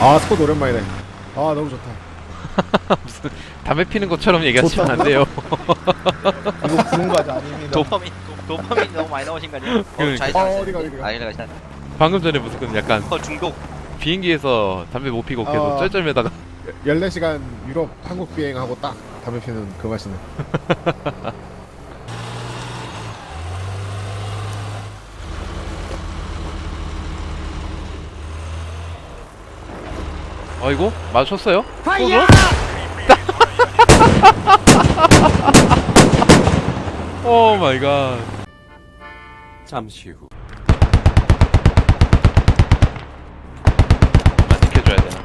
아 스쿼드 오랜만이네 아 너무 좋다 담배 피는 것처럼 얘기하시면 안 돼요. 이거 부른 거 아닙니다 도파민 도, 도파민 너무 많이 나오신 거 아니에요? 그, 잘아 어디가 어디가 아 이래가 잘. 방금 전에 무슨 약간 어 중독. 비행기에서 담배 못 피고 계속 아. 쩔쩔매다가 14시간 유럽 한국 비행하고 딱 담배 피는 그 맛이네 어이구 맞췄어요? 쏘죠? 오 마이 갓. 잠시 후 아, 지켜줘야 되나?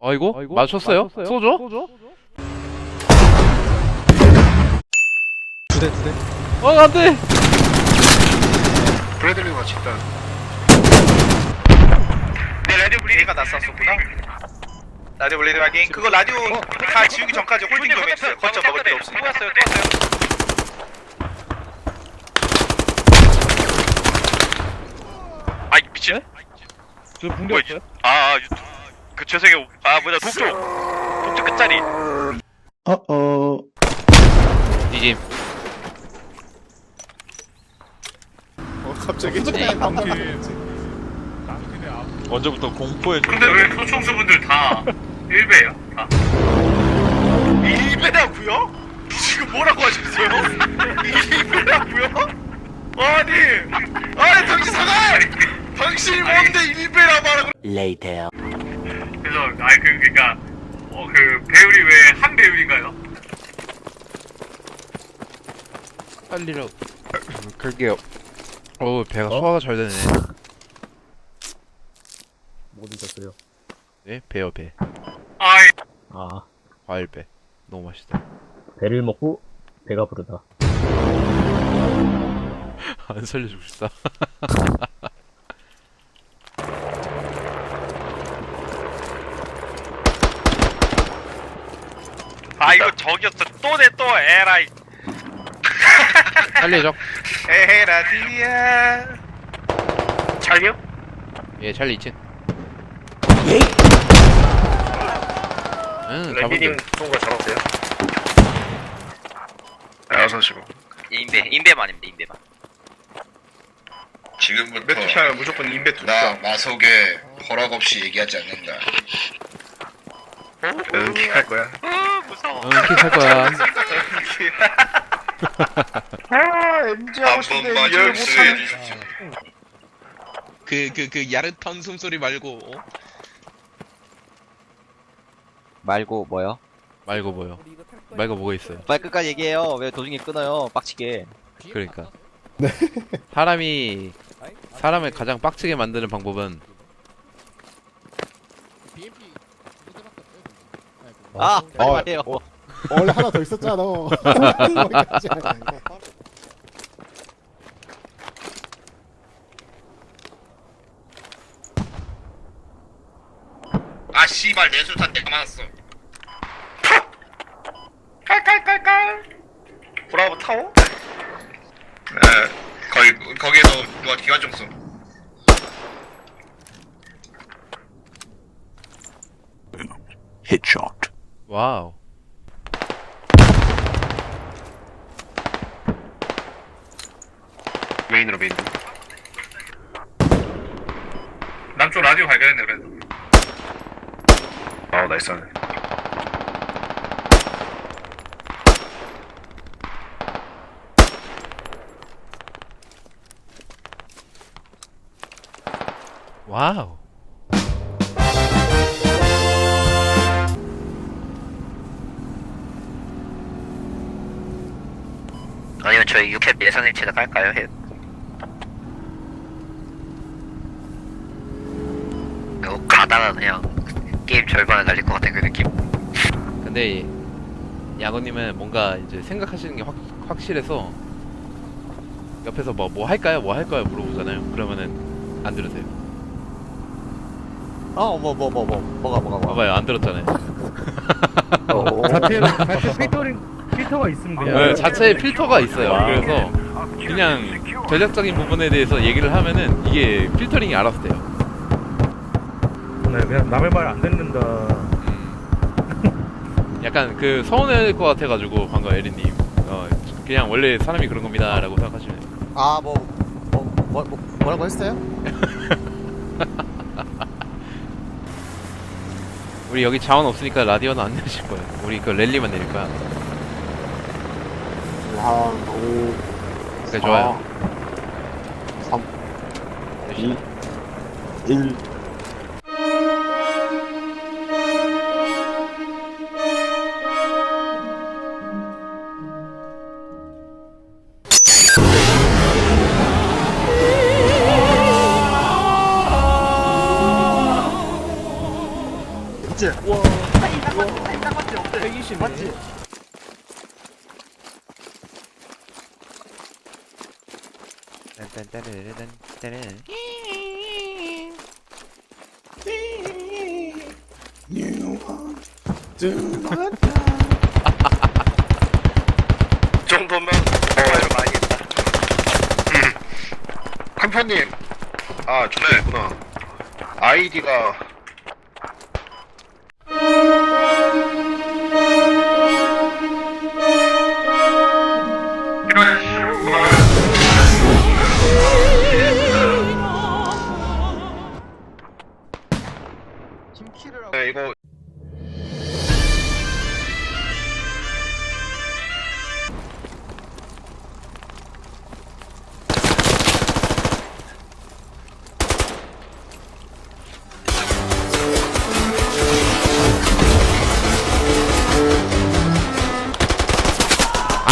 어이구 맞췄어요? 쏘죠? 두대 두대 어 안 돼! 브래들리 같이 있다 네 라디오 블리드가 났었구나. 라디오 블리드 확인. 그거 라디오 다 지우기 전까지 홀딩 좀 해주세요. 거쳐 먹을 필요 없으니까. 또 왔어요 또 왔어요 아이 미친. 저 붕대 뭐야, 없어요? 아, 유- 그 죄송해요. 아 뭐냐 독조 독조 끝자리. 어어 디짐 어 갑자기 언제부터 공포에 근데 왜 소총수분들 다 1배야 다 1배라고요? 지금 뭐라고 하셨어요? 1배라고요? 아니 아니 당신 사과 당신이 뭔데 1배라고 하라고 레이테어. 그래서 아니 그 그니까 어 그 배율이 왜 한 배율인가요? 빨리라고 그럴게요 어 배가 소화가 잘 되네. 못 잊었어요? 네? 배요 배. 아이. 아, 과일 배. 너무 맛있다. 배를 먹고 배가 부르다. 안 살려주고 싶다. 아 이거 저기였어. 또네 또 에라이 살려줘. 에라디야 잘요? 예 찰리 2층 응 랜디님 잡았어요 쏜거 잡았어요? 아 오시고. 인베 인베만입니다 인베만. 지금부터 매투샷 무조건 인베 나 투샷. 마속에 허락 없이 얘기하지 않는다. 응킥할 거야. 응 킥할 거야 아 MG 하고 한 싶은데 번만 이해를 좀 수혜해 못하네 주십시오. 그 그 그 야릇한 숨소리 말고 어? 말고 뭐요? 말고 뭐요 말고 뭐가 있어요 빨리 끝까지 얘기해요. 왜 도중에 끊어요? 빡치게. 그러니까 사람이 사람을 가장 빡치게 만드는 방법은 아, 빨리 어, 말해요. 어. 원래 하나 더 있었잖아 아 씨발 내 술탄 때가 맞았어. 깔깔깔깔 브라보 타워? 에 거기 거기에서 누가 기관총 쏘. 와우 메인으로 메인 남쪽 라디오 발견했네 그래도 아우 나이스 와우 아니면 저희 육회 예산일치다 깔까요? 해. 가다가 그냥 게임 절반에 날릴 것 같은 그 느낌. 근데 야구님은 뭔가 이제 생각하시는 게 확, 확실해서 옆에서 뭐 뭐 할까요? 뭐 할까요? 물어보잖아요. 그러면은 안 들으세요. 어, 뭐, 뭐, 뭐, 뭐, 뭐가, 뭐가, 뭐가. 봐봐요. 안 들었잖아요. 같은 같은 피토링 필터가 있으면 네, 자체에 필터가 있어요. 그래서 그냥 전략적인 부분에 대해서 얘기를 하면은 이게 필터링이 알아서 돼요. 네, 그냥 남의 말 안 듣는다. 음. 약간 그 서운할 것 같아가지고 방금 에리님 어, 그냥 원래 사람이 그런 겁니다라고 생각하시면 돼요. 아, 뭐, 뭐, 뭐, 뭐 뭐라고 했어요? 우리 여기 자원 없으니까 라디오는 안 내실 거예요. 우리 그 랠리만 내릴 거야. 그래 좋아요. 3, 열심히. 1. 이 정도면 정말 많이 했다. 컴퍼님. 아, 저기 있구나. 아이디가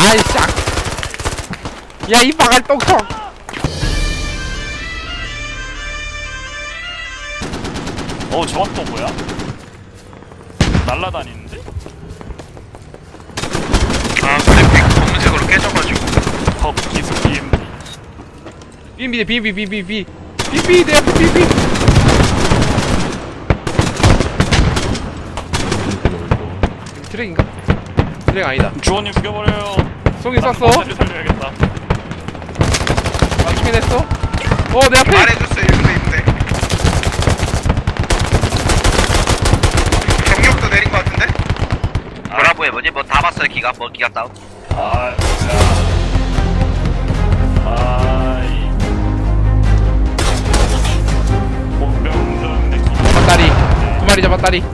아이 싹! 야이 바갈 똥통! 어, 저건 또 뭐야? 날라다니는데? 아, 근데 검은색으로 깨져가지고. 겁 기술 BM. 비비 비비 비비 비비 비비 내 앞에 비비 트랙인가? 트랙 아니다 주원님 죽여버려요. 송이 쐈어? 를 살려야겠다. 맞추긴 했어? 어 내 앞에! 말해줬어요, 일부러 있는데. 경력도 내린 것 같은데? 브라보에 뭐지? 뭐 다 봤어요 기가 뭐 기가 다운 아, 진짜. 아이. 본병전 느낌. 잡았다리 두 마리 잡았다리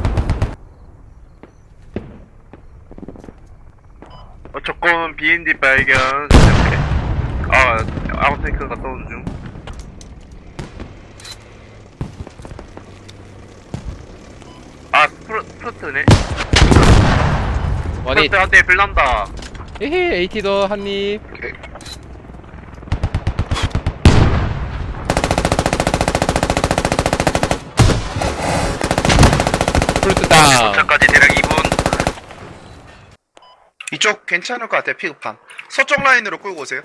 어, 조건 BND 발견. 아, 아웃테이크가 떠오르 중. 아, 프로, 프로트네. 원이 프로트 한대 빌란다. 에헤 AT도 한 입 프루트 다운 도착까지 대략 2분 이쪽 괜찮을 것 같아요, 피급함. 서쪽 라인으로 끌고 오세요.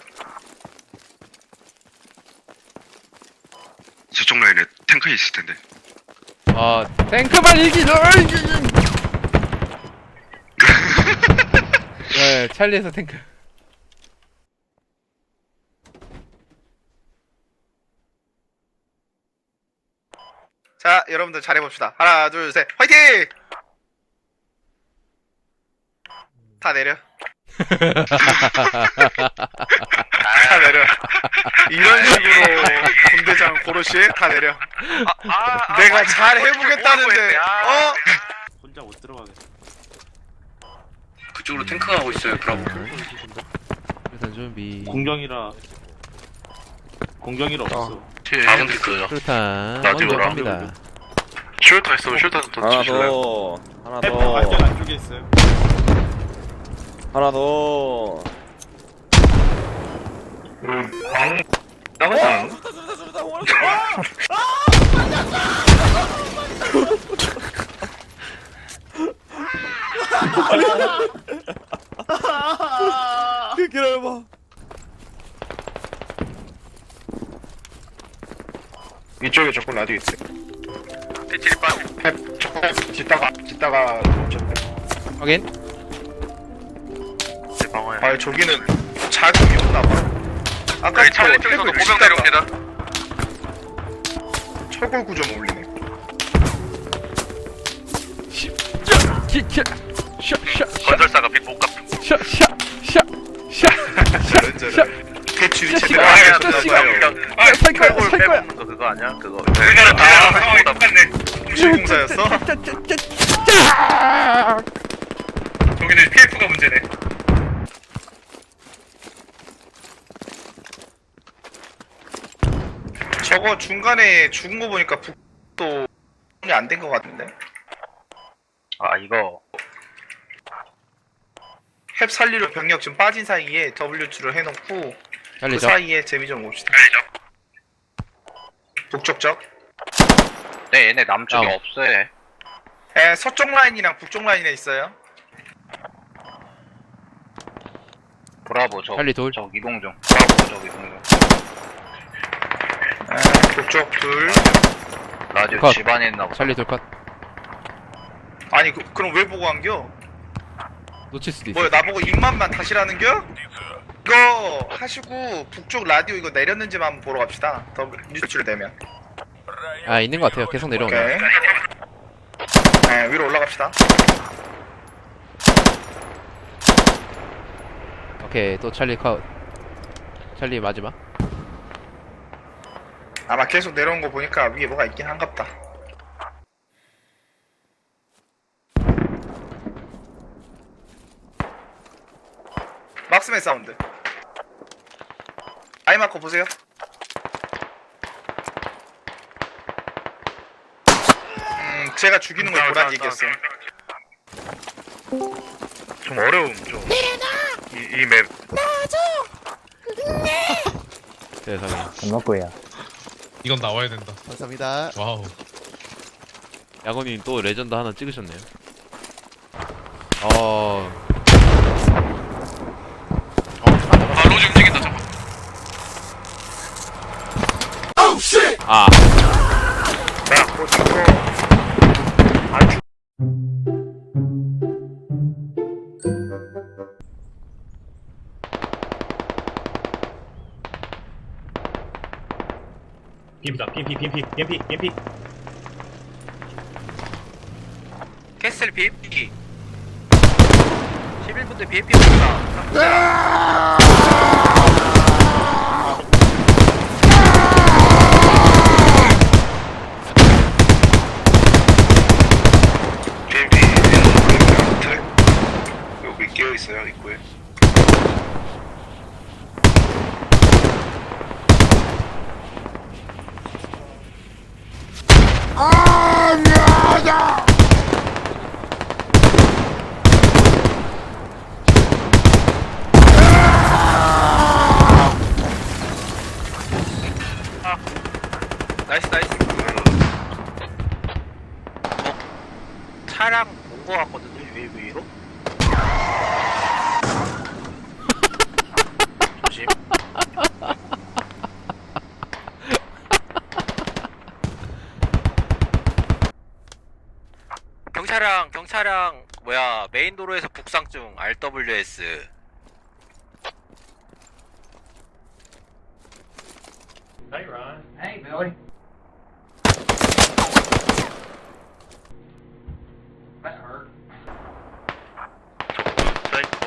저쪽 라인에 탱크 있을 텐데. 아 탱크만 이기죠 네 찰리에서 탱크 자, 여러분들 잘해봅시다. 하나, 둘, 셋, 화이팅! 다 내려. 다 내려. 이런 식으로 군대장 고로시 다 내려. 내가 잘 해보겠다는데, 어? 혼자 못 들어가겠어. 그쪽으로 탱크 가고 있어요, 브라보. 일단 준비 공경이라. 공경이라 없어. 다음 탱크요. 라디오 먼저 라디오. 갑니다 슈터 있으면 슈터 더? 하나 햇 더. 발전 안쪽에 있어요. 하나 더. 않았나? 기다려봐. 이쪽에 조건 라디오 조건 짓다가, 짓다가, 저 확인 방어야. 아 저기는 자극이 없나 봐 아까 여기 찰리 쪽에서도 씹다가 내려옵니다. 철골 구점 올리네 건설사가 빚못 갚은. 저런저런 대출이 제대로 아, 안 야, 되셨나 그 봐요 지금 살 거야, 철골 살 거야. 빼먹는 거 그거 아니야? 그거. 우리나라 아 상황이 똑같네 공시공사였어? 저기는 PF가 문제네. 저거 중간에 죽은 거 보니까 북도 안된 거 같은데 아 이거 햅 살리로 병력 좀 빠진 사이에 W줄을 해놓고 그 찰리죠 사이에 재미 좀 봅시다 북쪽적 네 얘네 남쪽에 다운. 없어요. 에 서쪽 라인이랑 북쪽 라인에 있어요 브라보 저. 찰리 돌 저 이동 중. 브라보 저 이동 중. 에 북쪽 둘. 라디오 컷. 집안에 있나 보다. 찰리 돌컷. 아니 그, 그럼 왜 보고 안겨? 놓칠 수도 있어. 뭐야 나보고 입만만 다시라는겨? 이거 하시고 북쪽 라디오 이거 내렸는지만 한번 보러 갑시다. 더 뉴스를 내면. 아 있는 것 같아요. 계속 오케이. 네 위로 올라갑시다. 오케이 또 찰리 컷. 찰리 마지막 아마 계속 내려온 거 보니까 위에 뭐가 있긴 한갑다. 막스맨 사운드. 아이마커 보세요. 음 제가 죽이는 걸 보란 얘기였어요. 좀 어려움 좀. 이 이 맵. 세상에 이건 나와야 된다. 감사합니다. 와우. 야건님 또 레전드 하나 찍으셨네요 어... 아 로즈 움직인다 저거. 아 야, 뭐 이거. BMP BMP BMP BMP 캐슬 BMP 11분대 BMP 니다 BMP 여기 끼어 있어요 입구에 나이스 나이스. 어? 차량 온거 같거든요 위, 위로 조심 경차량 경차량 뭐야 메인 도로에서 북상 중 RWS 사이코.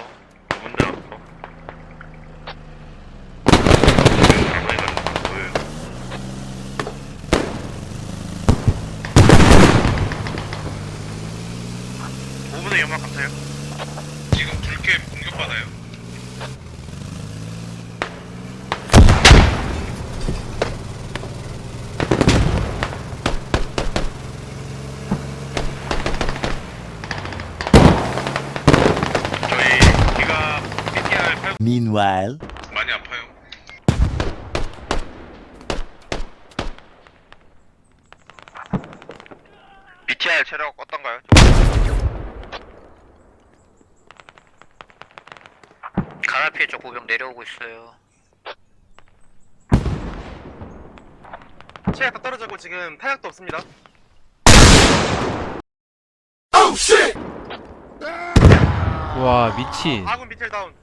문제 없고. 오분의 연막 감사해요. 지금 불캠 공격받아요. 저희 기가 PTR 8 Meanwhile. 많이 아파요. BTR 체력 어떤가요? 가나피에 쪽 보병 내려오고 있어요. 체력 다 떨어지고 지금 타약도 없습니다. 와 미친. 아군 밑에 다운